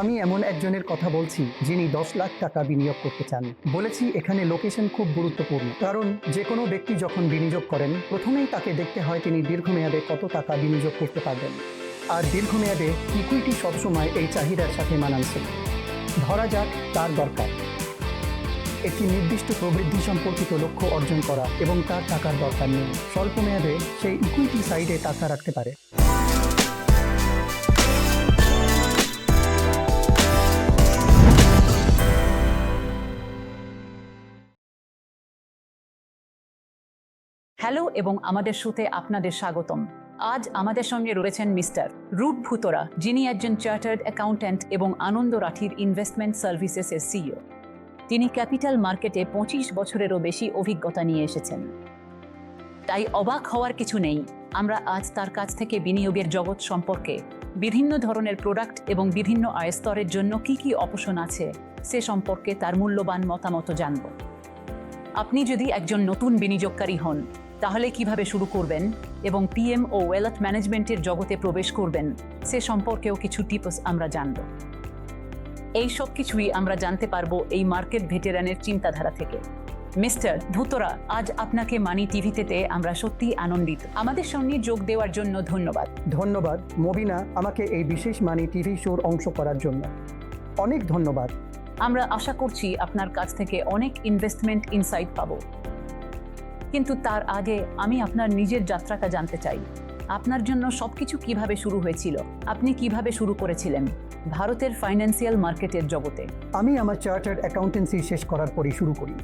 আমি এমন একজনের কথা বলছি, যিনি দশ লাখ টাকা বিনিয়োগ করতে চান। বলেছি, এখানে লোকেশন খুব গুরুত্বপূর্ণ। কারণ যে কোনো ব্যক্তি যখন বিনিয়োগ করেন, প্রথমেই তাকে দেখতে হয় তিনি দীর্ঘমেয়াদে কত টাকা বিনিয়োগ করতে পারবেন। আর দীর্ঘমেয়াদে ইকুইটি সবসময় এই চাহিদার সাথে মানানছে ধরা যাক, তার দরকার। একটি নির্দিষ্ট প্রবৃদ্ধি সম্পর্কিত লক্ষ্য অর্জন করা এবং তার টাকার দরকার নেই। স্বল্প মেয়াদে সেই ইকুইটি সাইডে টাকা রাখতে পারে। হ্যালো এবং আমাদের শুতে আপনাদের স্বাগতম। আজ আমাদের সঙ্গে রয়েছেন মিস্টার রূপ ভুতরা, যিনি একজন চার্টার্ড অ্যাকাউন্ট্যান্ট এবং আনন্দ রাঠির ইনভেস্টমেন্ট সার্ভিসেসের সিইও। তিনি ক্যাপিটাল মার্কেটে পঁচিশ বছরেরও বেশি অভিজ্ঞতা নিয়ে এসেছেন। তাই অবাক হওয়ার কিছু নেই, আমরা আজ তার কাছ থেকে বিনিয়োগের জগৎ সম্পর্কে, বিভিন্ন ধরনের প্রোডাক্ট এবং বিভিন্ন আয়স্তরের জন্য কি কি অপশন আছে, সে সম্পর্কে তার মূল্যবান মতামত জানব। আপনি যদি একজন নতুন বিনিয়োগকারী হন তাহলে কীভাবে শুরু করবেন এবং পিএম ও ওয়েলথ ম্যানেজমেন্টের জগতে প্রবেশ করবেন সে সম্পর্কেও কিছু টিপস আমরা জানব। এই সব কিছুই আমরা জানতে পারব এই মার্কেট ভেটেরানের চিন্তাধারা থেকে। মিস্টার ধুতরা আজ আপনাকে মানি টিভিতে আমরা সত্যি আনন্দিত। আমাদের সঙ্গে যোগ দেওয়ার জন্য ধন্যবাদ। ধন্যবাদ মবিনা আমাকে এই বিশেষ মানি টিভি শোর অংশ করার জন্য। অনেক ধন্যবাদ। আমরা আশা করছি আপনার কাছ থেকে অনেক ইনভেস্টমেন্ট ইনসাইট পাবো। কিন্তু তার আগে আমি আপনার নিজের যাত্রাটা জানতে চাই। আপনার জন্য সবকিছু কীভাবে শুরু হয়েছিল? আপনি কীভাবে শুরু করেছিলেন? ভারতের ফাইন্যান্সিয়াল মার্কেটের জগতে। আমি আমার চার্টার্ড অ্যাকাউন্টেন্সি শেষ করার পরই শুরু করি।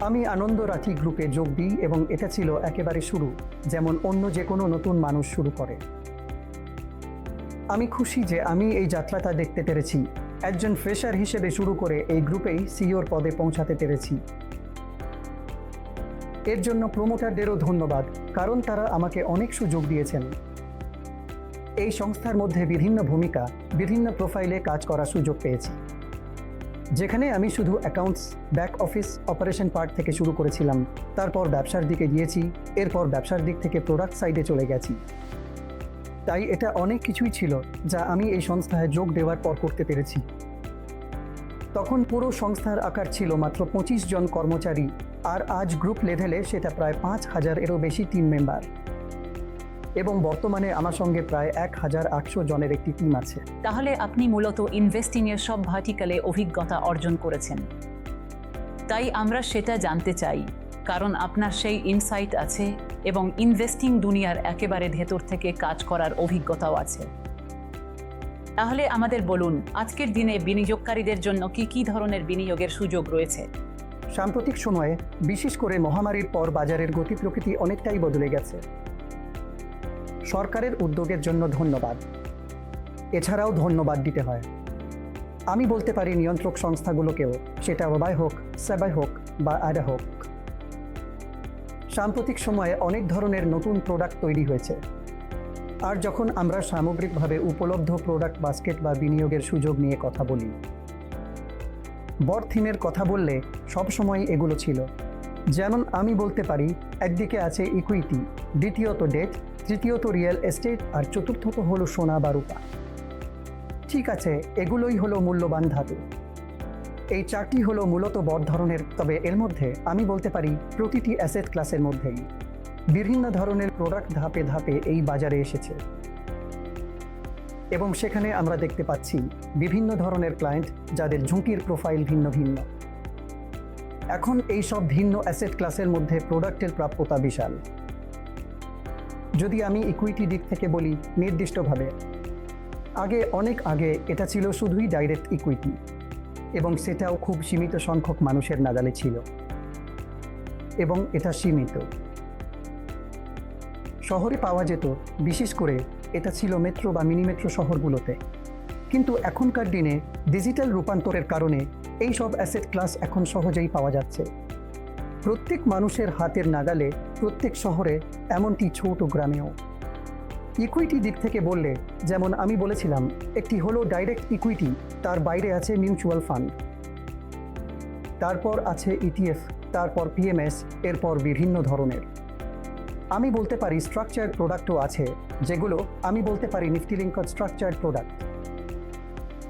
আমি আনন্দ রাঠি গ্রুপে যোগ দিই এবং এটা ছিল একেবারে শুরু, যেমন অন্য যে কোনো নতুন মানুষ শুরু করে। আমি খুশি যে আমি এই যাত্রাটা দেখতে পেরেছি। একজন ফ্রেশার হিসেবে শুরু করে এই গ্রুপেই সিওর পদে পৌঁছাতে পেরেছি। এর জন্য প্রমোটারদেরও ধন্যবাদ, কারণ তারা আমাকে অনেক সুযোগ দিয়েছেন। এই সংস্থার মধ্যে বিভিন্ন ভূমিকা, বিভিন্ন প্রোফাইলে কাজ করার সুযোগ পেয়েছি। যেখানে আমি শুধু accounts back office operation part থেকে শুরু করেছিলাম, তারপর ব্যবসার দিকে গিয়েছি, এরপর ব্যবসার দিক থেকে প্রোডাক্ট সাইডে চলে গেছি। তাই এটা অনেক কিছুই ছিল যা আমি এই সংস্থায় যোগ দেওয়ার পর করতে পেরেছি। তখন পুরো সংস্থার আকার ছিল মাত্র পঁচিশ জন কর্মচারী আর আজ গ্রুপ লেভেলে সেটা প্রায় পাঁচ হাজার এরও বেশি টিম মেম্বার এবং বর্তমানে আমার সঙ্গে প্রায় এক হাজার আটশো জনের একটি টিম আছে। তাহলে আপনি মূলত ইনভেস্টিং এর সব ভার্টিকালে অভিজ্ঞতা অর্জন করেছেন। তাই আমরা সেটা জানতে চাই, কারণ আপনার সেই ইনসাইট আছে এবং ইনভেস্টিং দুনিয়ার একেবারে ভেতর থেকে কাজ করার অভিজ্ঞতাও আছে। তাহলে আমাদের বলুন, আজকের দিনে বিনিয়োগকারীদের জন্য কি কি ধরনের বিনিয়োগের সুযোগ রয়েছে? সাম্প্রতিক সময়ে বিশেষ করে মহামারীর পর বাজারের গতি প্রকৃতি অনেকটাই বদলে গেছে। সরকারের উদ্যোগের জন্য ধন্যবাদ। এছাড়াও ধন্যবাদ দিতে হয়। আমি বলতে পারি নিয়ন্ত্রক সংস্থাগুলোকেও, সেটা ওবাই হোক, সেবাই হোক বা আডা হোক। সাম্প্রতিক সময়ে অনেক ধরনের নতুন প্রোডাক্ট তৈরি হয়েছে। আর যখন আমরা সামগ্রিকভাবে উপলব্ধ প্রোডাক্ট বাস্কেট বা বিনিয়োগের সুযোগ নিয়ে কথা বলি বড় থিমের কথা বললে সবসময় এগুলো ছিল। যেমন আমি বলতে পারি, একদিকে আছে ইকুইটি দ্বিতীয়ত ডেট তৃতীয়ত রিয়েল এস্টেট আর চতুর্থত হলো সোনা বা রূপা। ঠিক আছে, এগুলোই হলো মূল্যবান ধাতু। এই চারটি হলো মূলত বড় ধরনের, তবে এর মধ্যে আমি বলতে পারি প্রতিটি অ্যাসেট ক্লাসের মধ্যেই। বিভিন্ন ধরনের প্রোডাক্ট ধাপে ধাপে এই বাজারে এসেছে। এবং সেখানে আমরা দেখতে পাচ্ছি বিভিন্ন ধরনের ক্লায়েন্ট যাদের ঝুঁকির প্রোফাইল ভিন্ন ভিন্ন। এখন এই সব ভিন্ন অ্যাসেট ক্লাসের মধ্যে প্রোডাক্টের প্রাপ্যতা বিশাল। যদি আমি ইকুইটি দিক থেকে বলি নির্দিষ্টভাবে, আগে অনেক আগে এটা ছিল শুধুই ডাইরেক্ট ইকুইটি এবং সেটাও খুব সীমিত সংখ্যক মানুষের নাগালে ছিল। এবং এটা সীমিত। শহরে পাওয়া যেত বিশেষ করে এটা ছিল মেট্রো বা মিনি মেট্রো শহরগুলোতে। কিন্তু এখনকার দিনে ডিজিটাল রূপান্তরের কারণে এই সব অ্যাসেট ক্লাস এখন সহজেই পাওয়া যাচ্ছে। প্রত্যেক মানুষের হাতের নাগালে প্রত্যেক শহরে এমনটি ছোট গ্রামেও। ইকুইটি দিক থেকে বললে, যেমন আমি বলেছিলাম, একটি হলো ডাইরেক্ট ইকুইটি, তার বাইরে আছে মিউচুয়াল ফান্ড। তারপর আছে ইটিএফ, তারপর পিএমএস এরপর বিভিন্ন ধরনের। আমি বলতে পারি স্ট্রাকচার্ড প্রোডাক্টও আছে, যেগুলো আমি বলতে পারি নিফটি লিঙ্কড স্ট্রাকচার্ড প্রোডাক্ট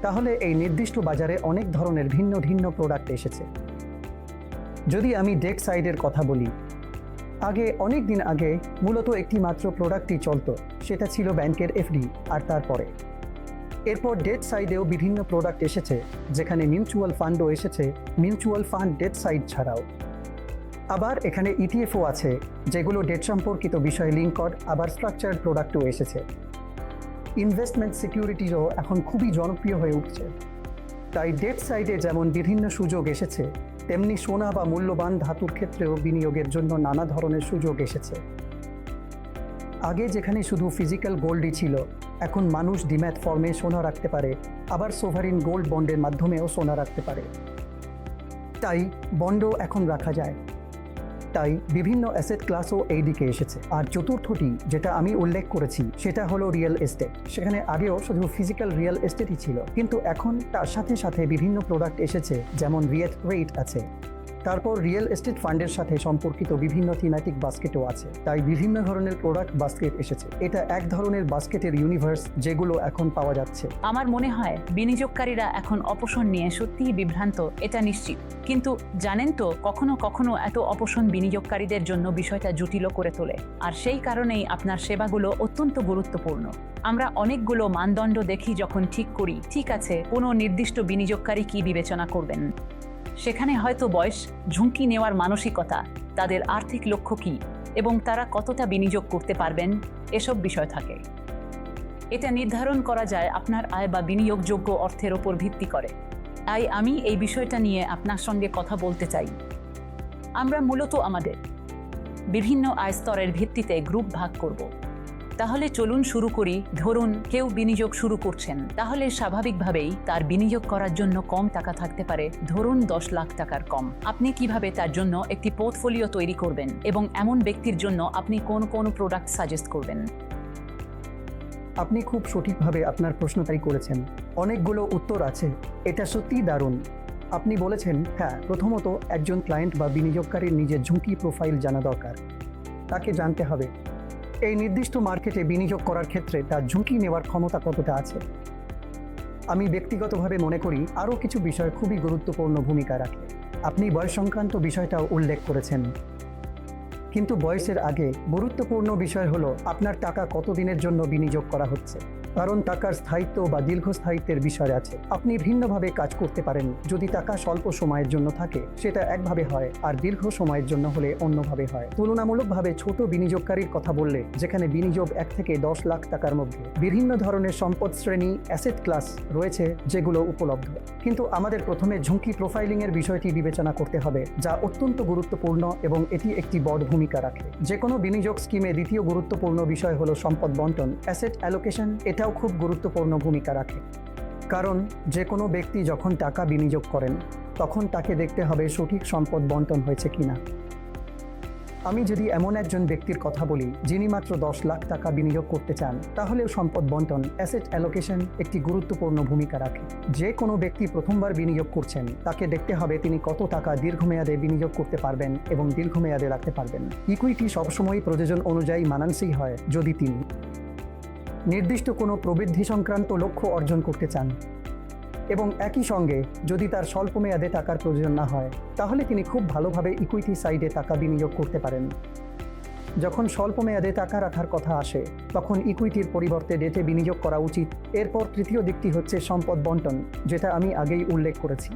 তাহলে এই নির্দিষ্ট বাজারে অনেক ধরনের ভিন্ন ভিন্ন প্রোডাক্ট এসেছে। যদি আমি ডেক সাইডের কথা বলি, আগে, অনেক দিন আগে মূলত একটি মাত্র প্রোডাক্টই চলত, সেটা ছিল ব্যাংকের এফডি আর তারপরে। এরপর ডেট সাইডেও বিভিন্ন প্রোডাক্ট এসেছে, যেখানে মিউচুয়াল ফান্ডও এসেছে মিউচুয়াল ফান্ড ডেট সাইড ছাড়াও। আবার এখানে ইটিএফও আছে, যেগুলো ডেট সম্পর্কিত বিষয়ে লিঙ্ক কর, আবার স্ট্রাকচার্ড প্রোডাক্টও এসেছে। ইনভেস্টমেন্ট সিকিউরিটিরও এখন খুবই জনপ্রিয় হয়ে উঠছে। তাই ডেট সাইডে যেমন বিভিন্ন সুযোগ এসেছে, তেমনি সোনা বা মূল্যবান ধাতুর ক্ষেত্রেও বিনিয়োগের জন্য নানা ধরনের সুযোগ এসেছে। আগে যেখানে শুধু ফিজিক্যাল গোল্ডই ছিল, এখন মানুষ ডিম্যাট ফর্মে সোনা রাখতে পারে, আবার সোভারিন গোল্ড বন্ডের মাধ্যমেও সোনা রাখতে পারে। তাই বন্ডও এখন রাখা যায়। তাই বিভিন্ন অ্যাসেট ক্লাসও এই দিকে এসেছে। আর চতুর্থটি যেটা আমি উল্লেখ করেছি, সেটা হলো রিয়েল এস্টেট সেখানে আগেও শুধু ফিজিক্যাল রিয়েল এস্টেটই ছিল। কিন্তু এখন তার সাথে সাথে বিভিন্ন প্রোডাক্ট এসেছে, যেমন রিয়েট রেট আছে। তারপর রিয়েল এস্টেট ফান্ডের সাথে সম্পর্কিত বিভিন্ন থিম্যাটিক বাস্কেটও আছে। তাই বিভিন্ন ধরনের প্রোডাক্ট বাস্কেট এসেছে। এটা এক ধরনের বাস্কেটের ইউনিভার্স যেগুলো এখন পাওয়া যাচ্ছে। আমার মনে হয় বিনিয়োগকারীরা এখন অপশন নিয়ে সত্যিই বিভ্রান্ত, এটা নিশ্চিত। কিন্তু জানেন তো, কখনো কখনো এত অপশন বিনিয়োগকারীদের জন্য বিষয়টা জটিল করে তোলে। আর সেই কারণেই আপনার সেবাগুলো অত্যন্ত গুরুত্বপূর্ণ। আমরা অনেকগুলো মানদণ্ড দেখি যখন ঠিক করি, ঠিক আছে, কোনো নির্দিষ্ট বিনিয়োগকারী কি বিবেচনা করবেন? সেখানে হয়তো বয়স ঝুঁকি নেওয়ার মানসিকতা, তাদের আর্থিক লক্ষ্য কী এবং তারা কতটা বিনিয়োগ করতে পারবেন, এসব বিষয় থাকে। এটা নির্ধারণ করা যায় আপনার আয় বা বিনিয়োগযোগ্য অর্থের ওপর ভিত্তি করে। তাই আমি এই বিষয়টা নিয়ে আপনার সঙ্গে কথা বলতে চাই। আমরা মূলত আমাদের বিভিন্ন আয় স্তরের ভিত্তিতে গ্রুপ ভাগ করব। তাহলে চলুন শুরু করি। ধরুন, কেউ বিনিয়োগ শুরু করছেন। তাহলে স্বাভাবিকভাবেই তার বিনিয়োগ করার জন্য কম টাকা থাকতে পারে। ধরুন, দশ লাখ টাকার কম। আপনি কীভাবে তার জন্য একটি পোর্টফোলিও তৈরি করবেন এবং এমন ব্যক্তির জন্য আপনি কোন কোন প্রোডাক্ট সাজেস্ট করবেন? আপনি খুব সঠিকভাবে আপনার প্রশ্নটাই করেছেন। অনেকগুলো উত্তর আছে। এটা সত্যিই দারুণ। আপনি বলেছেন হ্যাঁ প্রথমত একজন ক্লায়েন্ট বা বিনিয়োগকারীর নিজের ঝুঁকি প্রোফাইল জানা দরকার। তাকে জানতে হবে। এই নির্দিষ্ট মার্কেটে বিনিয়োগ করার ক্ষেত্রে তার ঝুঁকি নেওয়ার ক্ষমতা কতটা আছে? আমি ব্যক্তিগতভাবে মনে করি আরও কিছু বিষয় খুবই গুরুত্বপূর্ণ ভূমিকা রাখে। আপনি বয়স সংক্রান্ত বিষয়টাও উল্লেখ করেছেন। কিন্তু বয়সের আগে গুরুত্বপূর্ণ বিষয় হলো আপনার টাকা কতদিনের জন্য বিনিয়োগ করা হচ্ছে? কারণ টাকার স্থায়িত্ব বা দীর্ঘস্থায়িত্বের বিষয় আছে। আপনি ভিন্নভাবে কাজ করতে পারেন। যদি টাকা স্বল্প সময়ের জন্য থাকে, সেটা একভাবে হয়, আর দীর্ঘ সময়ের জন্য হলে অন্যভাবে হয়। তুলনামূলকভাবে ছোট বিনিয়োগকারীর কথা বললে, যেখানে বিনিয়োগ এক থেকে দশ লাখ টাকার মধ্যে। বিভিন্ন ধরনের সম্পদ শ্রেণি, অ্যাসেট ক্লাস রয়েছে, যেগুলো উপলব্ধ। কিন্তু আমাদের প্রথমে ঝুঁকি প্রোফাইলিং এর বিষয়টি বিবেচনা করতে হবে, যা অত্যন্ত গুরুত্বপূর্ণ এবং এটি একটি বড় ভূমিকা রাখে। যে কোনো বিনিয়োগ স্কিমে দ্বিতীয় গুরুত্বপূর্ণ বিষয় হলো সম্পদ বন্টন, অ্যাসেট অ্যালোকেশন। এটাও খুব গুরুত্বপূর্ণ ভূমিকা রাখে। কারণ যে কোনো ব্যক্তি যখন টাকা বিনিয়োগ করেন, তখন তাকে দেখতে হবে সঠিক সম্পদ বন্টন হয়েছে কিনা। আমি যদি এমন একজন ব্যক্তির কথা বলি, যিনি মাত্র দশ লাখ টাকা বিনিয়োগ করতে চান, তাহলেও সম্পদ বন্টন, অ্যাসেট অ্যালোকেশন একটি গুরুত্বপূর্ণ ভূমিকা রাখে। যে কোনো ব্যক্তি প্রথমবার বিনিয়োগ করছেন, তাকে দেখতে হবে তিনি কত টাকা দীর্ঘমেয়াদে বিনিয়োগ করতে পারবেন এবং দীর্ঘমেয়াদে রাখতে পারবেন। ইকুইটি সবসময় প্রয়োজন অনুযায়ী মানানসই হয় যদি তিনি নির্দিষ্ট কোনো প্রবৃদ্ধি সংক্রান্ত লক্ষ্য অর্জন করতে চান। এবং একই সঙ্গে যদি তার স্বল্প মেয়াদে টাকার প্রয়োজন না হয়, তাহলে তিনি খুব ভালোভাবে ইকুইটি সাইডে টাকা বিনিয়োগ করতে পারেন। যখন স্বল্প মেয়াদে টাকা রাখার কথা আসে, তখন ইকুইটির পরিবর্তে ডেটে বিনিয়োগ করা উচিত। এরপর তৃতীয় দিকটি হচ্ছে সম্পদ বন্টন, যেটা আমি আগেই উল্লেখ করেছি।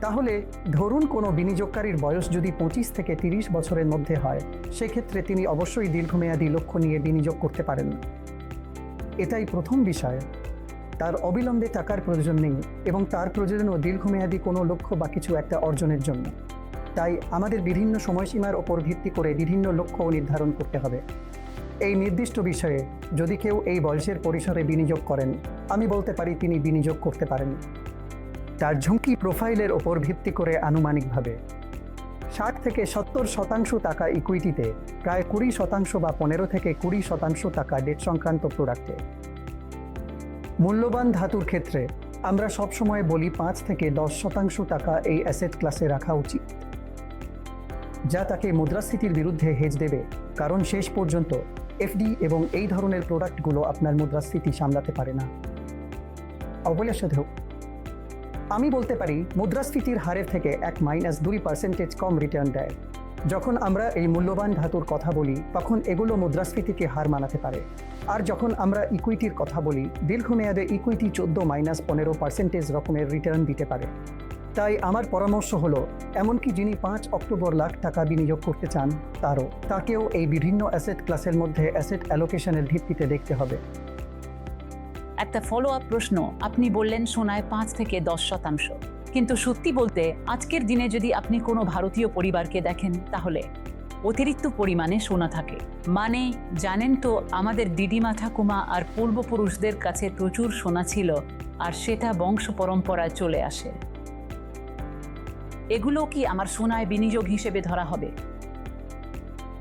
তাহলে ধরুন কোনো বিনিয়োগকারীর বয়স যদি পঁচিশ থেকে তিরিশ বছরের মধ্যে হয়, সেক্ষেত্রে তিনি অবশ্যই দীর্ঘমেয়াদী লক্ষ্য নিয়ে বিনিয়োগ করতে পারেন। এটাই প্রথম বিষয়। তার অবিলম্বে টাকার প্রয়োজন নেই এবং তার প্রয়োজনও দীর্ঘমেয়াদী কোনো লক্ষ্য বা কিছু একটা অর্জনের জন্য। তাই আমাদের বিভিন্ন সময়সীমার ওপর ভিত্তি করে বিভিন্ন লক্ষ্য নির্ধারণ করতে হবে। এই নির্দিষ্ট বিষয়ে যদি কেউ এই বয়সের পরিসরে বিনিয়োগ করেন, আমি বলতে পারি তিনি বিনিয়োগ করতে পারেন। তার ঝুঁকি প্রোফাইলের ওপর ভিত্তি করে আনুমানিকভাবে। ষাট থেকে সত্তর শতাংশ টাকা ইকুইটিতে প্রায় কুড়ি শতাংশ বা পনেরো থেকে কুড়ি শতাংশ টাকা ডেট সংক্রান্ত প্রোডাক্টে মূল্যবান ধাতুর ক্ষেত্রে, আমরা সবসময় বলি পাঁচ থেকে দশ শতাংশ টাকা এই অ্যাসেট ক্লাসে রাখা উচিত। যা তাকে মুদ্রাস্ফীতির বিরুদ্ধে হেজ দেবে, কারণ শেষ পর্যন্ত এফডি এবং এই ধরনের প্রোডাক্টগুলো আপনার মুদ্রাস্ফীতি সামলাতে পারে না। সাথেও আমি বলতে পারি, মুদ্রাস্ফীতির হারের থেকে এক মাইনাস দুই পার্সেন্টেজ কম রিটার্ন দেয়। যখন আমরা এই মূল্যবান ধাতুর কথা বলি, তখন এগুলো মুদ্রাস্ফীতিকে হার মানাতে পারে। আর যখন আমরা ইকুইটির কথা বলি, দীর্ঘমেয়াদে ইকুইটি চোদ্দ মাইনাস পনেরো পার্সেন্টেজ রকমের রিটার্ন দিতে পারে। তাই আমার পরামর্শ হলো, এমনকি যিনি পাঁচ অক্টোবর লাখ টাকা বিনিয়োগ করতে চান, তারও, তাকেও এই বিভিন্ন অ্যাসেট ক্লাসের মধ্যে অ্যাসেট অ্যালোকেশনের ভিত্তিতে দেখতে হবে। একটা ফলো আপ প্রশ্ন আপনি বললেন সোনায় পাঁচ থেকে দশ শতাংশ। কিন্তু সত্যি বলতে আজকের দিনে যদি আপনি কোনো ভারতীয় পরিবারকে দেখেন, তাহলে অতিরিক্ত পরিমাণে সোনা থাকে। মানে জানেন তো, আমাদের দিদিমা ঠাকুমা আর পূর্বপুরুষদের কাছে প্রচুর সোনা ছিল আর সেটা বংশ পরম্পরায় চলে আসে। এগুলো কি আমার সোনায় বিনিয়োগ হিসেবে ধরা হবে?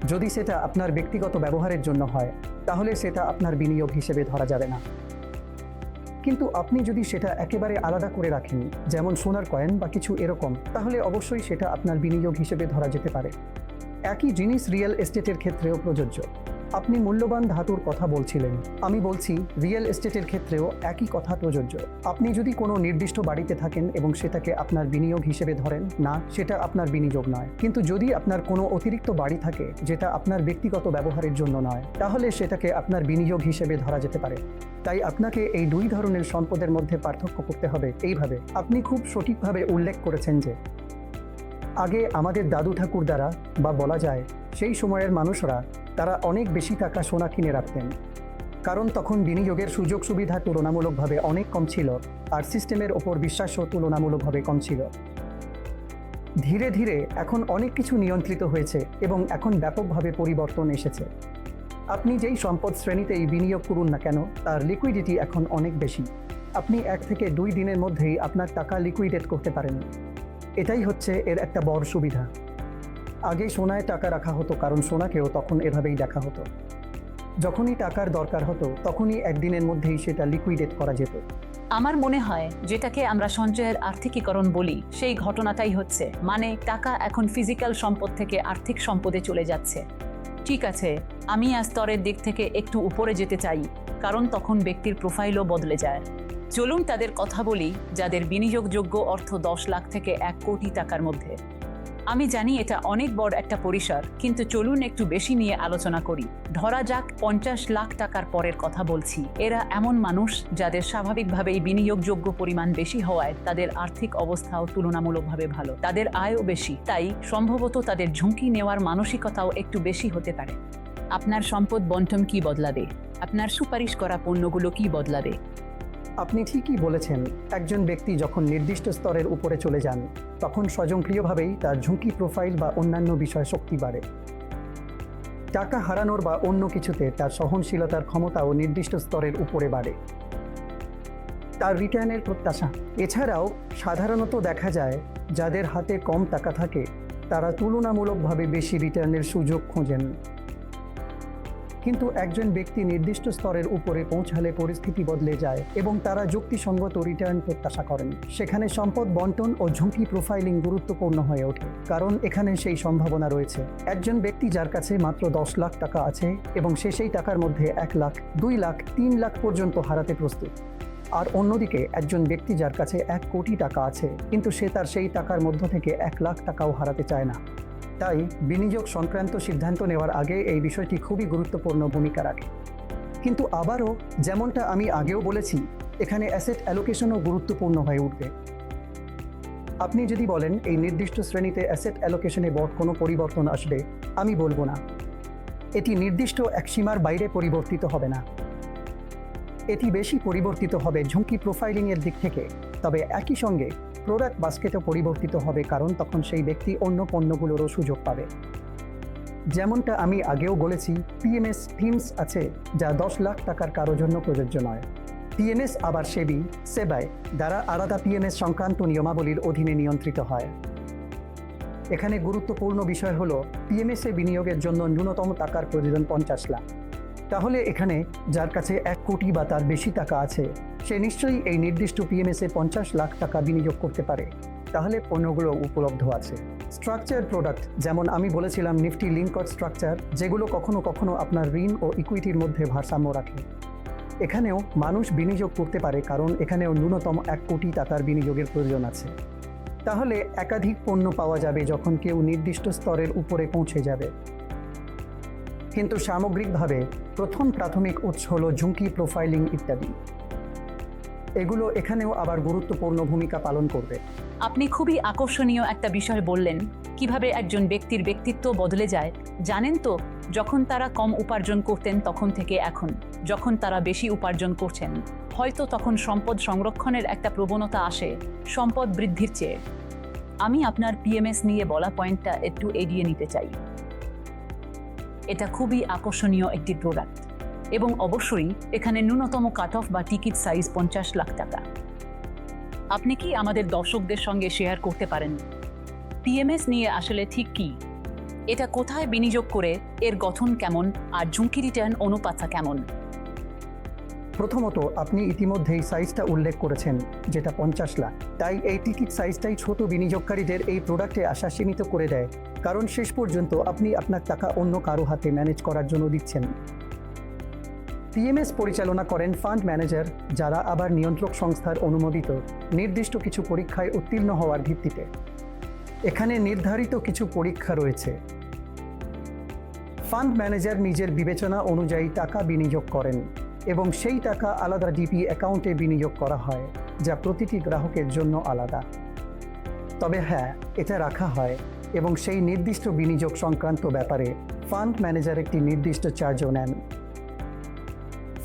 যদি সেটা আপনার ব্যক্তিগত ব্যবহারের জন্য হয়, তাহলে সেটা আপনার বিনিয়োগ হিসেবে ধরা যাবে না। কিন্তু আপনি যদি সেটা একেবারে আলাদা করে রাখেন, যেমন সোনার কয়েন বা কিছু এরকম, তাহলে অবশ্যই সেটা আপনার বিনিয়োগ হিসেবে ধরা যেতে পারে। একই জিনিস রিয়েল এস্টেটের ক্ষেত্রেও প্রযোজ্য। আপনি মূল্যবান ধাতুর কথা বলছিলেন। আমি বলছি, রিয়েল এস্টেটের ক্ষেত্রেও একই কথা প্রযোজ্য। আপনি যদি কোনো নির্দিষ্ট বাড়িতে থাকেন এবং সেটাকে আপনার বিনিয়োগ হিসেবে ধরেন, না, সেটা আপনার বিনিয়োগ নয়। কিন্তু যদি আপনার কোনো অতিরিক্ত বাড়ি থাকে, যেটা আপনার ব্যক্তিগত ব্যবহারের জন্য নয়, তাহলে সেটাকে আপনার বিনিয়োগ হিসেবে ধরা যেতে পারে। তাই আপনাকে এই দুই ধরনের সম্পদের মধ্যে পার্থক্য করতে হবে। এইভাবে আপনি খুব সঠিকভাবে উল্লেখ করেছেন যে আগে আমাদের দাদু ঠাকুর দ্বারা বা বলা যায় সেই সময়ের মানুষরা তারা অনেক বেশি টাকা সোনা কিনে রাখতেন। কারণ তখন বিনিয়োগের সুযোগ সুবিধা তুলনামূলকভাবে অনেক কম ছিল আর সিস্টেমের ওপর বিশ্বাসও তুলনামূলকভাবে কম ছিল। ধীরে ধীরে এখন অনেক কিছু নিয়ন্ত্রিত হয়েছে এবং এখন ব্যাপকভাবে পরিবর্তন এসেছে। আপনি যেই সম্পদ শ্রেণীতেই বিনিয়োগ করুন না কেন, তার লিকুইডিটি এখন অনেক বেশি। আপনি এক থেকে দুই দিনের মধ্যেই আপনার টাকা লিকুইডেট করতে পারেন। এটাই হচ্ছে এর একটা বড় সুবিধা। আগে সোনায় টাকা রাখা হতো, কারণ সোনাকেও তখন এভাবেই দেখা হতো। যখনই টাকার দরকার হতো, তখনই একদিনের মধ্যেই সেটা লিকুইডেট করা যেত। আমার মনে হয় যেটাকে আমরা সঞ্চয়ের আর্থিকীকরণ বলি, সেই ঘটনাটাই হচ্ছে মানে টাকা এখন ফিজিক্যাল সম্পদ থেকে আর্থিক সম্পদে চলে যাচ্ছে। ঠিক আছে, আমি আর স্তরের দিক থেকে একটু উপরে যেতে চাই, কারণ তখন ব্যক্তির প্রোফাইলও বদলে যায়। চলুন তাদের কথা বলি, যাদের বিনিয়োগযোগ্য অর্থ দশ লাখ থেকে এক কোটি টাকার মধ্যে। আমি জানি এটা অনেক বড় একটা পরিসর, কিন্তু চলুন একটু বেশি নিয়ে আলোচনা করি। ধরা যাক পঞ্চাশ লাখ টাকার পরের কথা বলছি। এরা এমন মানুষ যাদের স্বাভাবিকভাবেই বিনিয়োগযোগ্য পরিমাণ বেশি হওয়ায় তাদের আর্থিক অবস্থাও তুলনামূলকভাবে ভালো। তাদের আয়ও বেশি, তাই সম্ভবত তাদের ঝুঁকি নেওয়ার মানসিকতাও একটু বেশি হতে পারে। আপনার সম্পদ বন্টন কি বদলাবে? আপনার সুপারিশ করা পণ্যগুলো কি বদলাবে? আপনি ঠিকই বলেছেন, একজন ব্যক্তি যখন নির্দিষ্ট স্তরের উপরে চলে যান, তখন স্বয়ংক্রিয়ভাবেই তার ঝুঁকি প্রোফাইল বা অন্যান্য বিষয় শক্তি বাড়ে। টাকা হারানোর বা অন্য কিছুতে তার সহনশীলতার ক্ষমতাও নির্দিষ্ট স্তরের উপরে বাড়ে। তার রিটার্নের প্রত্যাশা। এছাড়াও, সাধারণত দেখা যায়, যাদের হাতে কম টাকা থাকে, তারা তুলনামূলকভাবে বেশি রিটার্নের সুযোগ খোঁজেন। কিন্তু একজন ব্যক্তি নির্দিষ্ট স্তরের উপরে পৌঁছালে পরিস্থিতি বদলে যায় এবং তারা যুক্তিসঙ্গত রিটার্ন প্রত্যাশা করেন। সেখানে সম্পদ বন্টন ও ঝুঁকি প্রোফাইলিং গুরুত্বপূর্ণ হয়ে ওঠে, কারণ এখানে সেই সম্ভাবনা রয়েছে। একজন ব্যক্তি যার কাছে মাত্র দশ লাখ টাকা আছে এবং সে সেই টাকার মধ্যে এক লাখ, দুই লাখ, তিন লাখ পর্যন্ত হারাতে প্রস্তুত। আর অন্যদিকে একজন ব্যক্তি যার কাছে এক কোটি টাকা আছে, কিন্তু সে তার সেই টাকার মধ্য থেকে এক লাখ টাকাও হারাতে চায় না। তাই বিনিয়োগ সংক্রান্ত সিদ্ধান্ত নেওয়ার আগে এই বিষয়টি খুবই গুরুত্বপূর্ণ ভূমিকা রাখে। কিন্তু আবারও যেমনটা আমি আগেও বলেছি, এখানে অ্যাসেট অ্যালোকেশনও গুরুত্বপূর্ণ হয়ে উঠবে। আপনি যদি বলেন এই নির্দিষ্ট শ্রেণীতে অ্যাসেট অ্যালোকেশনে বড় কোনো পরিবর্তন আসবে, আমি বলব না। এটি নির্দিষ্ট এক সীমার বাইরে পরিবর্তিত হবে না। এটি বেশি পরিবর্তিত হবে ঝুঁকি প্রোফাইলিংয়ের দিক থেকে। তবে একই সঙ্গে প্রোডাক্ট বাস্কেটও পরিবর্তিত হবে কারণ তখন সেই ব্যক্তি অন্য পণ্যগুলোরও সুযোগ পাবে। যেমনটা আমি আগেও বলেছি পিএমএস থিমস আছে যা দশ লাখ টাকার কারও জন্য প্রযোজ্য নয়। পিএমএস আবার সেবি সেবায় দ্বারা আলাদা পিএমএস সংক্রান্ত নিয়মাবলীর অধীনে নিয়ন্ত্রিত হয়। এখানে গুরুত্বপূর্ণ বিষয় হলো পিএমএস এ বিনিয়োগের জন্য ন্যূনতম টাকার প্রয়োজন পঞ্চাশ লাখ। তাহলে এখানে যার কাছে এক কোটি বা তার বেশি টাকা আছে, সে নিশ্চয়ই এই নির্দিষ্ট পিএমএস পঞ্চাশ লাখ টাকা বিনিয়োগ করতে পারে। তাহলে পণ্যগুলো উপলব্ধ আছে। স্ট্রাকচার প্রোডাক্ট যেমন আমি বলেছিলাম নিফটি লিঙ্কড স্ট্রাকচার যেগুলো কখনো কখনো আপনার ঋণ ও ইকুইটির মধ্যে ভারসাম্য রাখে। এখানেও মানুষ বিনিয়োগ করতে পারে, কারণ এখানেও ন্যূনতম এক কোটি টাকার বিনিয়োগের প্রয়োজন আছে। তাহলে একাধিক পণ্য পাওয়া যাবে যখন কেউ নির্দিষ্ট স্তরের উপরে পৌঁছে যাবে। কিন্তু সামগ্রিকভাবে প্রথম প্রাথমিক উৎস হল ঝুঁকি প্রোফাইলিং ইত্যাদি। এগুলো এখানেও আবার গুরুত্বপূর্ণ ভূমিকা পালন করবে। আপনি খুবই আকর্ষণীয় একটা বিষয় বললেন, কীভাবে একজন ব্যক্তির ব্যক্তিত্ব বদলে যায়। জানেন তো, যখন তারা কম উপার্জন করতেন তখন থেকে এখন, যখন তারা বেশি উপার্জন করছেন, হয়তো তখন সম্পদ সংরক্ষণের একটা প্রবণতা আসে, সম্পদ বৃদ্ধির চেয়ে। আমি আপনার পিএমএস নিয়ে বলা পয়েন্টটা একটু এড়িয়ে নিতে চাই। এটা খুবই আকর্ষণীয় একটি প্রোডাক্ট এবং অবশ্যই এখানে ন্যূনতম কাট অফ বা টিকিট সাইজ পঞ্চাশ লাখ টাকা। আপনি কি আমাদের দর্শকদের সঙ্গে শেয়ার করতে পারেন? পিএমএস নিয়ে আসলে ঠিক কি? এটা কোথায় বিনিয়োগ করে, এর গঠন কেমন, আর ঝুঁকি রিটার্ন অনুপাতা কেমন? প্রথমত, আপনি ইতিমধ্যেই সাইজটা উল্লেখ করেছেন, যেটা পঞ্চাশ লাখ। তাই এই টিকিট সাইজটাই ছোট বিনিয়োগকারীদের এই প্রোডাক্টে আসা সীমিত করে দেয়। কারণ শেষ পর্যন্ত আপনি আপনার টাকা অন্য কারও হাতে ম্যানেজ করার জন্য দিচ্ছেন। পিএমএস পরিচালনা করেন ফান্ড ম্যানেজার যারা আবার নিয়ন্ত্রক সংস্থার অনুমোদিত, নির্দিষ্ট কিছু পরীক্ষায় উত্তীর্ণ হওয়ার ভিত্তিতে। এখানে নির্ধারিত কিছু পরীক্ষা রয়েছে। ফান্ড ম্যানেজার নিজের বিবেচনা অনুযায়ী টাকা বিনিয়োগ করেন। এবং সেই টাকা আলাদা ডিপি অ্যাকাউন্টে বিনিয়োগ করা হয়, যা প্রতিটি গ্রাহকের জন্য আলাদা। তবে হ্যাঁ এটা রাখা হয় এবং সেই নির্দিষ্ট বিনিয়োগ সংক্রান্ত ব্যাপারে ফান্ড ম্যানেজার একটি নির্দিষ্ট চার্জও নেন।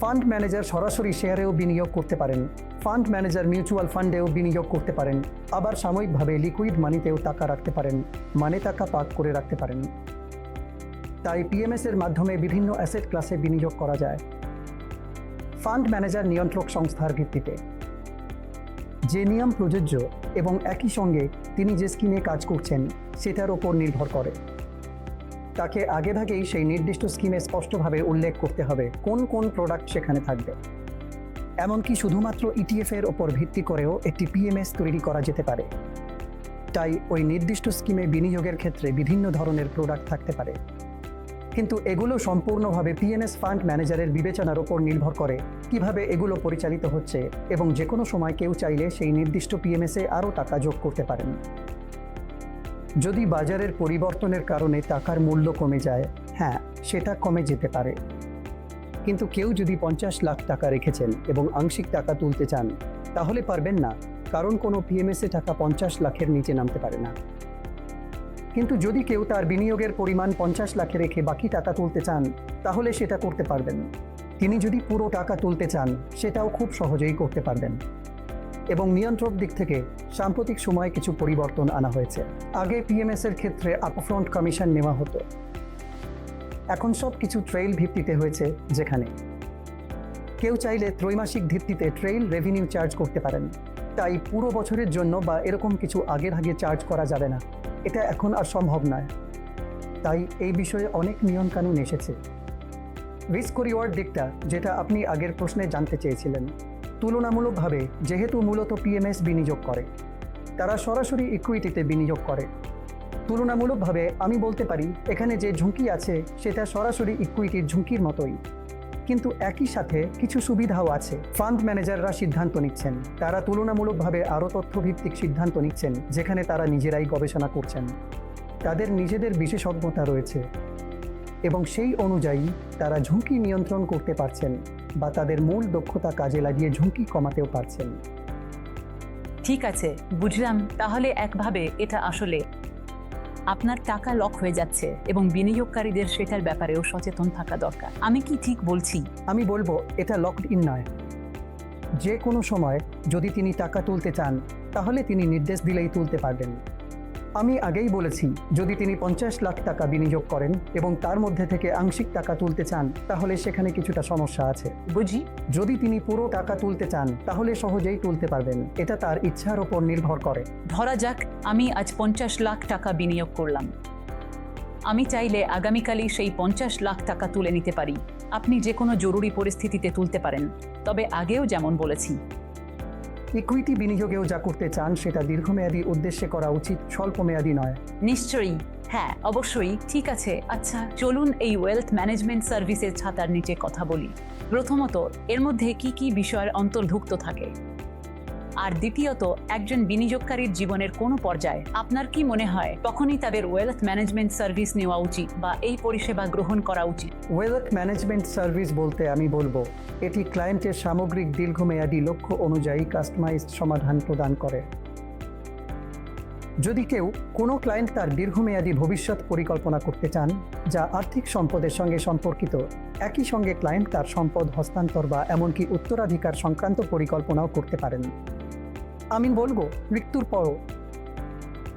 ফান্ড ম্যানেজার সরাসরি শেয়ারেও বিনিয়োগ করতে পারেন, ফান্ড ম্যানেজার মিউচুয়াল ফান্ডেও বিনিয়োগ করতে পারেন, আবার সাময়িকভাবে লিকুইড মানিতেও টাকা রাখতে পারেন মানে টাকা পাক করে রাখতে পারেন। তাই পিএমএস এর মাধ্যমে বিভিন্ন অ্যাসেট ক্লাসে বিনিয়োগ করা যায়। ফান্ড ম্যানেজার নিয়ন্ত্রক সংস্থার ভিত্তিতে। যে নিয়ম প্রযোজ্য এবং একই সঙ্গে তিনি যে স্কিমে কাজ করছেন, সেটার ওপর নির্ভর করে। তাকে আগে আগেভাগেই সেই নির্দিষ্ট স্কিমে স্পষ্টভাবে উল্লেখ করতে হবে কোন কোন প্রোডাক্ট সেখানে থাকবে। এমনকি শুধুমাত্র ইটিএফ এর ওপর ভিত্তি করেও একটি পিএমএস তৈরি করা যেতে পারে। তাই ওই নির্দিষ্ট স্কিমে বিনিয়োগের ক্ষেত্রে বিভিন্ন ধরনের প্রোডাক্ট থাকতে পারে। কিন্তু এগুলো সম্পূর্ণভাবে পিএনএস ফান্ড ম্যানেজারের বিবেচনার ওপর নির্ভর করে কীভাবে এগুলো পরিচালিত হচ্ছে এবং যে কোনো সময় কেউ চাইলে সেই নির্দিষ্ট পিএমএসে আরও টাকা যোগ করতে পারেন। যদি বাজারের পরিবর্তনের কারণে টাকার মূল্য কমে যায় হ্যাঁ সেটা কমে যেতে পারে। কিন্তু কেউ যদি পঞ্চাশ লাখ টাকা রেখেছেন এবং আংশিক টাকা তুলতে চান, তাহলে পারবেন না, কারণ কোনো পিএমএসে টাকা পঞ্চাশ লাখের নিচে নামতে পারে না। কিন্তু যদি কেউ তার বিনিয়োগের পরিমাণ পঞ্চাশ লাখে রেখে বাকি টাকা তুলতে চান, তাহলে সেটা করতে পারবেন। তিনি যদি পুরো টাকা তুলতে চান, সেটাও খুব সহজেই করতে পারবেন। এবং নিয়ন্ত্রক দিক থেকে সাম্প্রতিক সময়ে কিছু পরিবর্তন আনা হয়েছে। আগে পিএমএস এর ক্ষেত্রে আপফ্রন্ট কমিশন নেওয়া হতো। এখন সব কিছু ট্রেইল ভিত্তিতে হয়েছে, যেখানে কেউ চাইলে ত্রৈমাসিক ভিত্তিতে ট্রেইল রেভিনিউ চার্জ করতে পারেন। তাই পুরো বছরের জন্য বা এরকম কিছু আগের আগে চার্জ করা যাবে না। এটা এখন আর সম্ভব নয়। তাই এই বিষয়ে অনেক নিয়মকানুন এসেছে। রিস্ক রিওয়ার্ড দিকটা, যেটা আপনি আগের প্রশ্নে জানতে চেয়েছিলেন, তুলনামূলকভাবে যেহেতু মূলত পিএমএস বিনিয়োগ করে, তারা সরাসরি ইকুইটিতে বিনিয়োগ করে। তুলনামূলকভাবে আমি বলতে পারি, এখানে যে ঝুঁকি আছে, সেটা সরাসরি ইকুইটির ঝুঁকির মতোই। কিন্তু একই সাথে কিছু সুবিধাও আছে। ফান্ড ম্যানেজাররা সিদ্ধান্ত নিচ্ছেন। তারা তুলনামূলকভাবে আরও তথ্যভিত্তিক সিদ্ধান্ত নিচ্ছেন, যেখানে তারা নিজেরাই গবেষণা করছেন। তাদের নিজেদের বিশেষজ্ঞতা রয়েছে। এবং সেই অনুযায়ী তারা ঝুঁকি নিয়ন্ত্রণ করতে পারছেন বা তাদের মূল দক্ষতা কাজে লাগিয়ে ঝুঁকি কমাতেও পারছেন। ঠিক আছে, বুঝলাম। তাহলে একভাবে এটা আসলে আপনার টাকা লক হয়ে যাচ্ছে এবং বিনিয়োগকারীদের সেটার ব্যাপারেও সচেতন থাকা দরকার। আমি কি ঠিক বলছি? আমি বলব, এটা লকড ইন নয়। যে কোনো সময় যদি তিনি টাকা তুলতে চান, তাহলে তিনি নির্দেশ দিলেই তুলতে পারবেন। আমি আগেই বলেছি যদি তিনি পঞ্চাশ লাখ টাকা বিনিয়োগ করেন এবং তার মধ্যে থেকে আংশিক টাকা তুলতে চান তাহলে সেখানে কিছুটা সমস্যা আছে। বুঝি। যদি তিনি পুরো টাকা তুলতে চান তাহলে সহজেই তুলতে পারবেন। এটা তার ইচ্ছার ওপর নির্ভর করে। ধরা যাক আমি আজ পঞ্চাশ লাখ টাকা বিনিয়োগ করলাম। আমি চাইলে আগামীকালই সেই পঞ্চাশ লাখ টাকা তুলে নিতে পারি। আপনি যে কোনো জরুরি পরিস্থিতিতে তুলতে পারেন। তবে আগেও যেমন বলেছি ইকুইটি বিনিয়োগেও যা করতে চান, সেটা দীর্ঘমেয়াদী উদ্দেশ্যে করা উচিত স্বল্প মেয়াদী নয়। নিশ্চয়ই। হ্যাঁ অবশ্যই। ঠিক আছে। আচ্ছা চলুন এই ওয়েলথ ম্যানেজমেন্ট সার্ভিসের ছাতার নিচে কথা বলি। প্রথমত, এর মধ্যে কি কি বিষয়ের অন্তর্ভুক্ত থাকে? আর দ্বিতীয়ত, একজন বিনিয়োগকারীর জীবনের কোনো পর্যায়ে আপনার কি মনে হয়, তখনই তাদের ওয়েলথ ম্যানেজমেন্ট সার্ভিস নেওয়া উচিত বা এই পরিষেবা গ্রহণ করা উচিত? ওয়েলথ ম্যানেজমেন্ট সার্ভিস বলতে আমি বলব, এটি ক্লায়েন্টের সামগ্রিক দীর্ঘমেয়াদী লক্ষ্য অনুযায়ী কাস্টমাইজড সমাধান প্রদান করে। যদি কেউ কোনো ক্লায়েন্ট তার দীর্ঘমেয়াদী ভবিষ্যৎ পরিকল্পনা করতে চান, যা আর্থিক সম্পদের সঙ্গে সম্পর্কিত, একই সঙ্গে ক্লায়েন্ট তার সম্পদ হস্তান্তর বা এমনকি উত্তরাধিকার সংক্রান্ত পরিকল্পনাও করতে পারেন। আমি বলব, মৃত্যুর পরও।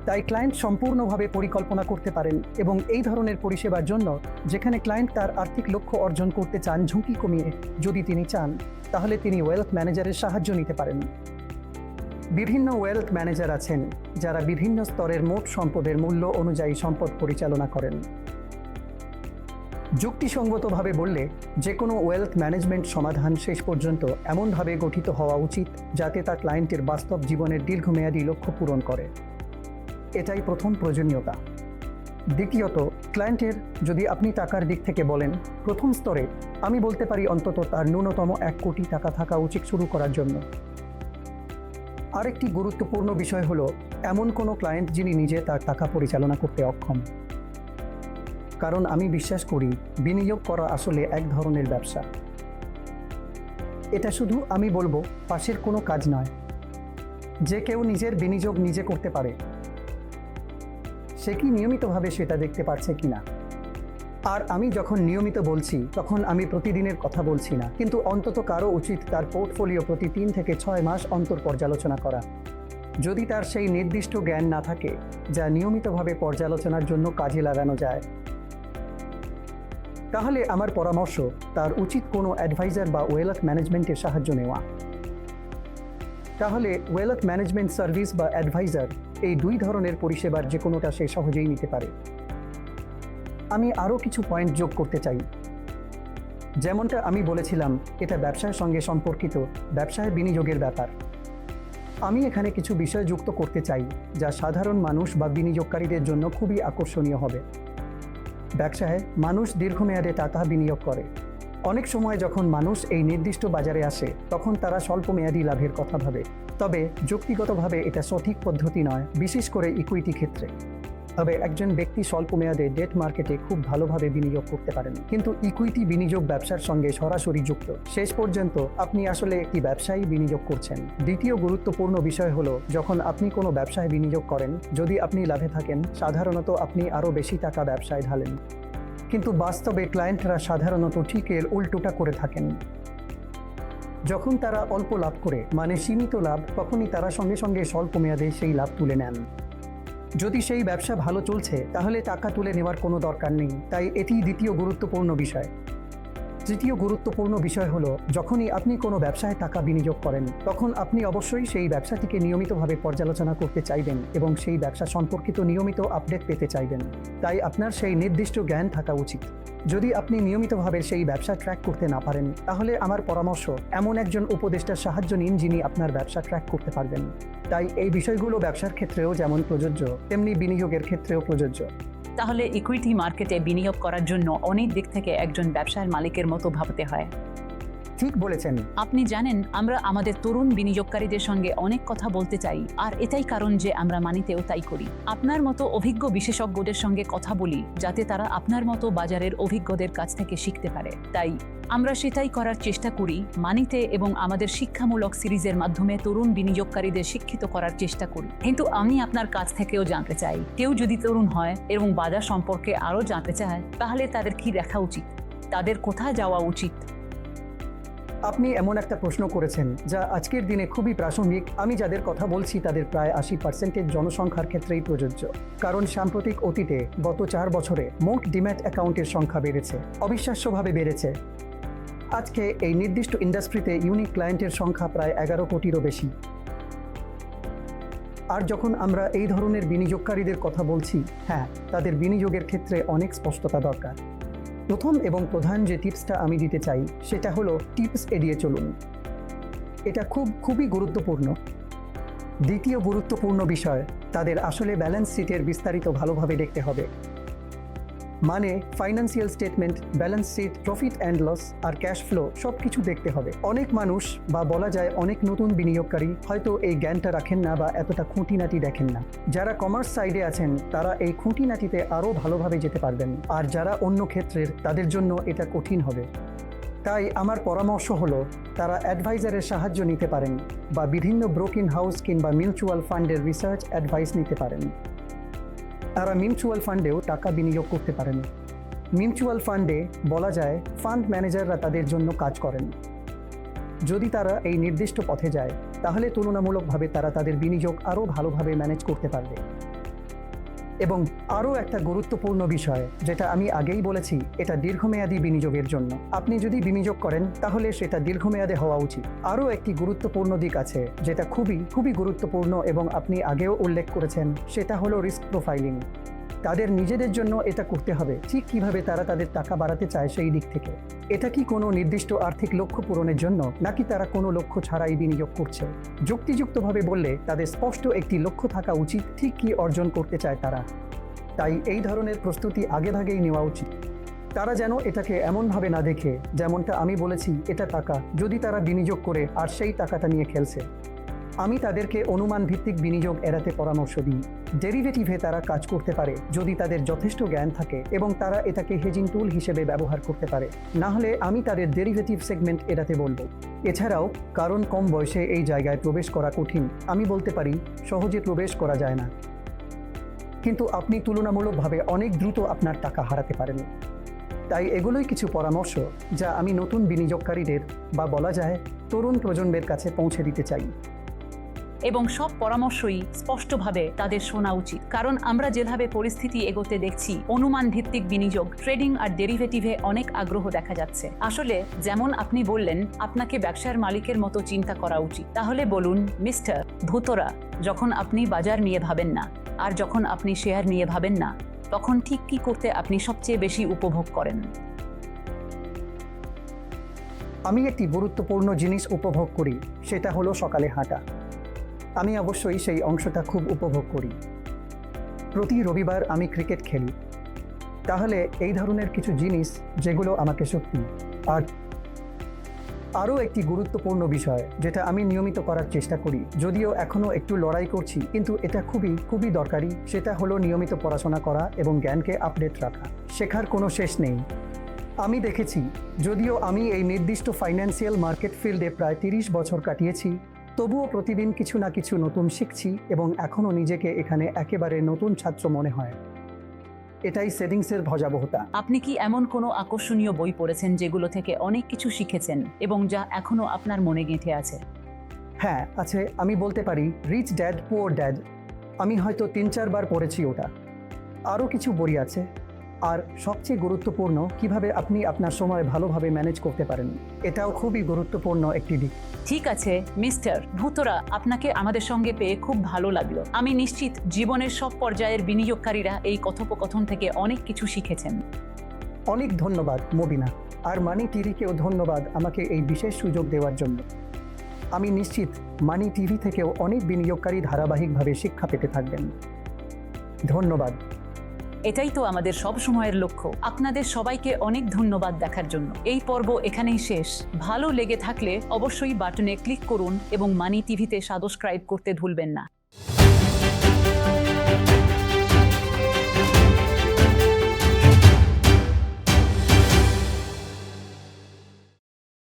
তাই ক্লায়েন্ট সম্পূর্ণভাবে পরিকল্পনা করতে পারেন এবং এই ধরনের পরিষেবার জন্য যেখানে ক্লায়েন্ট তার আর্থিক লক্ষ্য অর্জন করতে চান ঝুঁকি কমিয়ে যদি তিনি চান, তাহলে তিনি ওয়েলথ ম্যানেজারের সাহায্য নিতে পারেন। বিভিন্ন ওয়েলথ ম্যানেজার আছেন যারা বিভিন্ন স্তরের মোট সম্পদের মূল্য অনুযায়ী সম্পদ পরিচালনা করেন। যুক্তিসঙ্গতভাবে বললে যে কোনো ওয়েলথ ম্যানেজমেন্ট সমাধান শেষ পর্যন্ত এমনভাবে গঠিত হওয়া উচিত যাতে তা ক্লায়েন্টের বাস্তব জীবনের দীর্ঘমেয়াদী লক্ষ্য পূরণ করে। এটাই প্রথম প্রয়োজনীয়তা। দ্বিতীয়ত ক্লায়েন্টের যদি আপনি টাকার দিক থেকে বলেন, প্রথম স্তরে আমি বলতে পারি অন্তত তার ন্যূনতম এক কোটি টাকা থাকা উচিত শুরু করার জন্য। আরেকটি গুরুত্বপূর্ণ বিষয় হলো, এমন কোনো ক্লায়েন্ট যিনি নিজে তার টাকা পরিচালনা করতে অক্ষম। কারণ আমি বিশ্বাস করি, বিনিয়োগ করা আসলে এক ধরনের ব্যবসা। এটা শুধু আমি বলব, পাশের কোনো কাজ নয়। যে কেউ নিজের বিনিয়োগ নিজে করতে পারে। সে কি নিয়মিতভাবে সেটা দেখতে পারছে কিনা? আর আমি যখন নিয়মিত বলছি, তখন আমি প্রতিদিনের কথা বলছি না। কিন্তু অন্তত কারও উচিত তার পোর্টফোলিও প্রতি তিন থেকে ছয় মাস অন্তর পর্যালোচনা করা। যদি তার সেই নির্দিষ্ট জ্ঞান না থাকে, যা নিয়মিতভাবে পর্যালোচনার জন্য কাজে লাগানো যায় তাহলে আমার পরামর্শ, তার উচিত কোনো অ্যাডভাইজার বা ওয়েলথ ম্যানেজমেন্টের সাহায্য নেওয়া। তাহলে ওয়েলথ ম্যানেজমেন্ট সার্ভিস বা অ্যাডভাইজার এই দুই ধরনের পরিষেবার যে কোনোটা সে সহজেই নিতে পারে। আমি আরও কিছু পয়েন্ট যোগ করতে চাই। যেমনটা আমি বলেছিলাম, এটা ব্যবসার সঙ্গে সম্পর্কিত, ব্যবসায় বিনিয়োগের ব্যাপার। আমি এখানে কিছু বিষয় যুক্ত করতে চাই, যা সাধারণ মানুষ বা বিনিয়োগকারীদের জন্য খুবই আকর্ষণীয় হবে। ব্যবসায় মানুষ দীর্ঘমেয়াদে টাকা বিনিয়োগ করে। অনেক সময় যখন মানুষ এই নির্দিষ্ট বাজারে আসে, তখন তারা স্বল্পমেয়াদী লাভের কথা ভাবে। তবে, যুক্তিগতভাবে এটা সঠিক পদ্ধতি নয়, বিশেষ করে ইকুইটি ক্ষেত্রে। তবে একজন ব্যক্তি স্বল্প মেয়াদে ডেট মার্কেটে খুব ভালোভাবে বিনিয়োগ করতে পারেন। কিন্তু ইকুইটি বিনিয়োগ ব্যবসার সঙ্গে সরাসরি যুক্ত। শেষ পর্যন্ত আপনি আসলে একটি ব্যবসায়ী বিনিয়োগ করছেন। দ্বিতীয় গুরুত্বপূর্ণ বিষয় হলো, যখন আপনি কোনো ব্যবসায় বিনিয়োগ করেন, যদি আপনি লাভে থাকেন, সাধারণত আপনি আরও বেশি টাকা ব্যবসায় ঢালেন। কিন্তু বাস্তবে ক্লায়েন্টরা সাধারণত ঠিক এর উল্টোটা করে থাকেন। যখন তারা অল্প লাভ করে মানে সীমিত লাভ, তখনই তারা সঙ্গে সঙ্গে স্বল্প মেয়াদে সেই লাভ তুলে নেন। যদি সেই ব্যবসা ভালো চলছে, তাহলে টাকা তুলে নেওয়ার কোনো দরকার নেই। তাই এটি দ্বিতীয় গুরুত্বপূর্ণ বিষয়। তৃতীয় গুরুত্বপূর্ণ বিষয় হলো, যখনই আপনি কোনো ব্যবসায় টাকা বিনিয়োগ করেন, তখন আপনি অবশ্যই সেই ব্যবসাটিকে নিয়মিতভাবে পর্যালোচনা করতে চাইবেন এবং সেই ব্যবসা সম্পর্কিত নিয়মিত আপডেট পেতে চাইবেন। তাই আপনার সেই নির্দিষ্ট জ্ঞান থাকা উচিত। যদি আপনি নিয়মিতভাবে সেই ব্যবসা ট্র্যাক করতে না পারেন, তাহলে আমার পরামর্শ, এমন একজন উপদেষ্টার সাহায্য নিন যিনি আপনার ব্যবসা ট্র্যাক করতে পারবেন। তাই এই বিষয়গুলো ব্যবসার ক্ষেত্রেও যেমন প্রযোজ্য, তেমনি বিনিয়োগের ক্ষেত্রেও প্রযোজ্য। তাহলে ইকুইটি মার্কেটে বিনিয়োগ করার জন্য অনেক দিক থেকে একজন ব্যবসার মালিকের মতো ভাবতে হয়। ঠিক বলেছেন। আপনি জানেন, আমরা আমাদের তরুণ বিনিয়োগকারীদের সঙ্গে অনেক কথা বলতে চাই, আর এটাই কারণ যে আমরা মানিতেও তাই করি। আপনার মতো অভিজ্ঞ বিশেষজ্ঞদের সঙ্গে কথা বলি, যাতে তারা আপনার মতো বাজারের অভিজ্ঞদের কাছ থেকে শিখতে পারে। তাই আমরা সেটাই করার চেষ্টা করি, মানিতে এবং আমাদের শিক্ষামূলক সিরিজের মাধ্যমে তরুণ বিনিয়োগকারীদের শিক্ষিত করার চেষ্টা করি। কিন্তু আমি আপনার কাছ থেকেও জানতে চাই, কেউ যদি তরুণ হয় এবং বাজার সম্পর্কে আরও জানতে চায়, তাহলে তাদের কি দেখা উচিত? তাদের কোথায় যাওয়া উচিত? আপনি এমন একটা প্রশ্ন করেছেন যা আজকের দিনে খুবই প্রাসঙ্গিক। আমি যাদের কথা বলছি তাদের প্রায় আশি পার্সেন্টের জনসংখ্যার ক্ষেত্রেই প্রযোজ্য। কারণ সাম্প্রতিক অতীতে গত চার বছরে মোট ডিম্যাট অ্যাকাউন্টের সংখ্যা বেড়েছে, অবিশ্বাস্যভাবে বেড়েছে। আজকে এই নির্দিষ্ট ইন্ডাস্ট্রিতে ইউনিক ক্লায়েন্টের সংখ্যা প্রায় এগারো কোটিরও বেশি। আর যখন আমরা এই ধরনের বিনিয়োগকারীদের কথা বলছি হ্যাঁ তাদের বিনিয়োগের ক্ষেত্রে অনেক স্পষ্টতা দরকার। প্রথম এবং প্রধান যে টিপসটা আমি দিতে চাই, সেটা হলো টিপস এড়িয়ে চলুন। এটা খুব, খুবই গুরুত্বপূর্ণ। দ্বিতীয় গুরুত্বপূর্ণ বিষয়, তাদের আসলে ব্যালেন্স শিটের বিস্তারিত ভালোভাবে দেখতে হবে। মানে financial statement balance sheet profit and loss R cash flow সব কিছু দেখতে হবে। অনেক মানুষ বা বলা যায় অনেক নতুন বিনিয়োগকারী হয়তো এই জ্ঞানটা রাখেন না বা এতটা খুঁটিনাটি দেখেন না। যারা কমার্স সাইডে আছেন, তারা এই খুঁটিনাটিতে আরও ভালোভাবে যেতে পারবেন। আর যারা অন্য ক্ষেত্রের, তাদের জন্য এটা কঠিন হবে। তাই আমার পরামর্শ হলো, তারা অ্যাডভাইজারের সাহায্য নিতে পারেন বা বিভিন্ন ব্রোকিং হাউস কিংবা মিউচুয়াল ফান্ডের রিসার্চ অ্যাডভাইস নিতে পারেন। তারা মিউচুয়াল ফান্ডেও টাকা বিনিয়োগ করতে পারেন। মিউচুয়াল ফান্ডে বলা যায়, ফান্ড ম্যানেজাররা তাদের জন্য কাজ করেন। যদি তারা এই নির্দিষ্ট পথে যায়, তাহলে তুলনামূলকভাবে তারা তাদের বিনিয়োগ আরও ভালোভাবে ম্যানেজ করতে পারবে। এবং আরও একটা গুরুত্বপূর্ণ বিষয়, যেটা আমি আগেই বলেছি, এটা দীর্ঘমেয়াদী বিনিয়োগের জন্য। আপনি যদি বিনিয়োগ করেন, তাহলে সেটা দীর্ঘমেয়াদে হওয়া উচিত। আরও একটি গুরুত্বপূর্ণ দিক আছে, যেটা খুবই খুবই গুরুত্বপূর্ণ এবং আপনি আগেও উল্লেখ করেছেন, সেটা হলো রিস্ক প্রোফাইলিং তাদের নিজেদের জন্য এটা করতে হবে। ঠিক কীভাবে তারা তাদের টাকা বাড়াতে চায় সেই দিক থেকে। এটা কি কোনো নির্দিষ্ট আর্থিক লক্ষ্য পূরণের জন্য, নাকি তারা কোনো লক্ষ্য ছাড়াই বিনিয়োগ করছে? যুক্তিযুক্তভাবে বললে, তাদের স্পষ্ট একটি লক্ষ্য থাকা উচিত, ঠিক কি অর্জন করতে চায় তারা। তাই এই ধরনের প্রস্তুতি আগেভাগেই নেওয়া উচিত। তারা যেন এটাকে এমনভাবে না দেখে, যেমনটা আমি বলেছি, এটা টাকা, যদি তারা বিনিয়োগ করে, আর সেই টাকাটা নিয়ে খেলছে। আমি তাদেরকে অনুমান ভিত্তিক বিনিয়োগ এড়াতে পরামর্শ দিই। ডেরিভেটিভে তারা কাজ করতে পারে, যদি তাদের যথেষ্ট জ্ঞান থাকে এবং তারা এটাকে হেজিং টুল হিসেবে ব্যবহার করতে পারে। না হলে আমি তাদের ডেরিভেটিভ সেগমেন্ট এড়াতে বলব। এছাড়াও, কারণ কম বয়সে এই জায়গায় প্রবেশ করা কঠিন, আমি বলতে পারি, সহজে প্রবেশ করা যায় না। কিন্তু আপনি তুলনামূলকভাবে অনেক দ্রুত আপনার টাকা হারাতে পারেন। তাই এগুলোই কিছু পরামর্শ, যা আমি নতুন বিনিয়োগকারীদের বা বলা যায়, তরুণ প্রজন্মের কাছে পৌঁছে দিতে চাই। এবং সব পরামর্শই স্পষ্টভাবে তাদের শোনা উচিত। কারণ আমরা যেভাবে পরিস্থিতি এগোতে দেখছি অনুমান ভিত্তিক বিনিয়োগ, ট্রেডিং আর ডেরিভেটিভে অনেক আগ্রহ দেখা যাচ্ছে। আসলে, যেমন আপনি বললেন, আপনাকে ব্যবসার মালিকের মতো চিন্তা করা উচিত। তাহলে বলুন, মিস্টার ধুতরা, যখন আপনি বাজার নিয়ে ভাবেন না, আর যখন আপনি শেয়ার নিয়ে ভাবেন না, তখন ঠিক কি করতে আপনি সবচেয়ে বেশি উপভোগ করেন? আমি একটি গুরুত্বপূর্ণ জিনিস উপভোগ করি, সেটা হলো সকালে হাঁটা। আমি অবশ্যই সেই অংশটা খুব উপভোগ করি। প্রতি রবিবার আমি ক্রিকেট খেলি। তাহলে এই ধরনের কিছু জিনিস যেগুলো আমাকে শক্তি আর আরও একটি গুরুত্বপূর্ণ বিষয় যেটা আমি নিয়মিত করার চেষ্টা করি, যদিও এখনও একটু লড়াই করছি, কিন্তু এটা খুবই খুবই দরকারি। সেটা হলো নিয়মিত পড়াশোনা করা এবং জ্ঞানকে আপডেট রাখা। শেখার কোনো শেষ নেই। আমি দেখেছি, যদিও আমি এই নির্দিষ্ট ফাইন্যান্সিয়াল মার্কেট ফিল্ডে প্রায় তিরিশ বছর কাটিয়েছি তবুও প্রতিদিন কিছু না কিছু নতুন শিখছি এবং এখনও নিজেকে এখানে একেবারে নতুন ছাত্র মনে হয়। এটাই সেভিংসের ভজাবহতা। আপনি কি এমন কোনো আকর্ষণীয় বই পড়েছেন যেগুলো থেকে অনেক কিছু শিখেছেন এবং যা এখনও আপনার মনে গেঁথে আছে? হ্যাঁ আছে। আমি বলতে পারি রিচ ড্যাড পুয়ার ড্যাড আমি হয়তো তিন চারবার পড়েছি ওটা। আরও কিছু বই আছে। আর সবচেয়ে গুরুত্বপূর্ণ কীভাবে আপনি আপনার সময় ভালোভাবে ম্যানেজ করতে পারেন এটাও খুবই গুরুত্বপূর্ণ একটি দিক। ঠিক আছে মিস্টার। ভূতরা আপনাকে আমাদের সঙ্গে পেয়ে খুব ভালো লাগল। আমি নিশ্চিত জীবনের সব পর্যায়ের বিনিয়োগকারীরা এই কথোপকথন থেকে অনেক কিছু শিখেছেন। অনেক ধন্যবাদ মবিনা। আর মানি টিভিকেও ধন্যবাদ আমাকে এই বিশেষ সুযোগ দেওয়ার জন্য। আমি নিশ্চিত মানি টিভি থেকেও অনেক বিনিয়োগকারী ধারাবাহিকভাবে শিক্ষা পেতে থাকবেন। ধন্যবাদ। এটাই তো আমাদের সব সময়ের লক্ষ্য। আপনাদের সবাইকে অনেক ধন্যবাদ দেখার জন্য। এই পর্ব এখানেই শেষ। ভালো লেগে থাকলে অবশ্যই বাটনে ক্লিক করুন এবং মানি টিভিতে সাবস্ক্রাইব করতে ভুলবেন না।